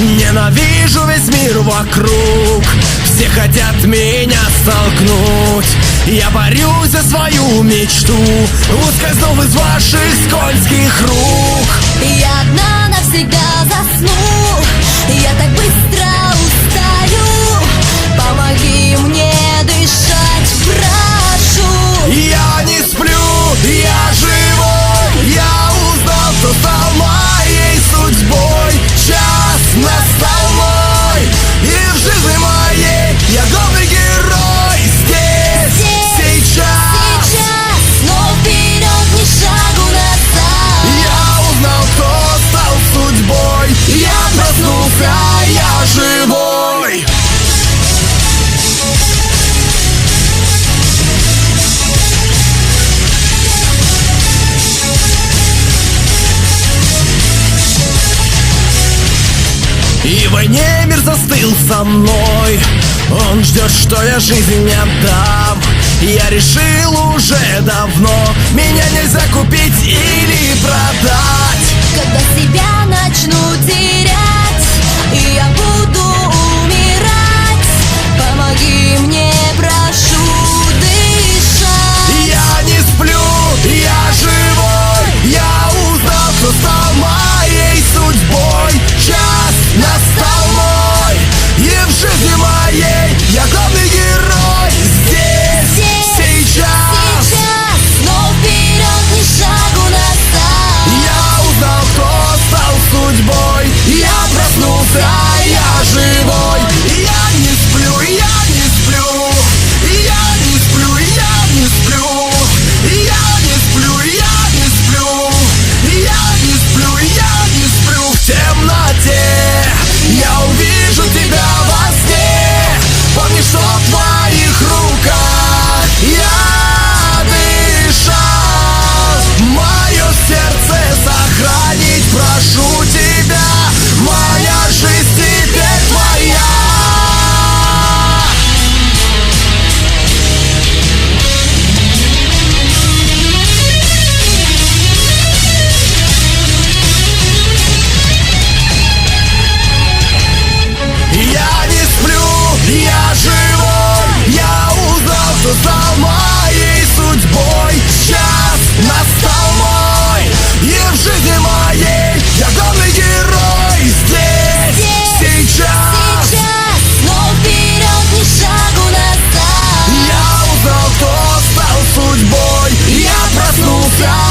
Ненавижу весь мир вокруг. Все хотят меня столкнуть. Я борюсь за свою мечту. Ускользнув из ваших скользких рук. Я одна навсегда засну. Я так быстро устаю. Помоги мне дышать, прошу. Я не сплю, я живой. Я узнал, кто И в войне мир застыл со мной. Он ждет, что я жизнь не отдам. Я решил уже давно. Меня нельзя купить или продать. Когда себя начну терять 时光 fly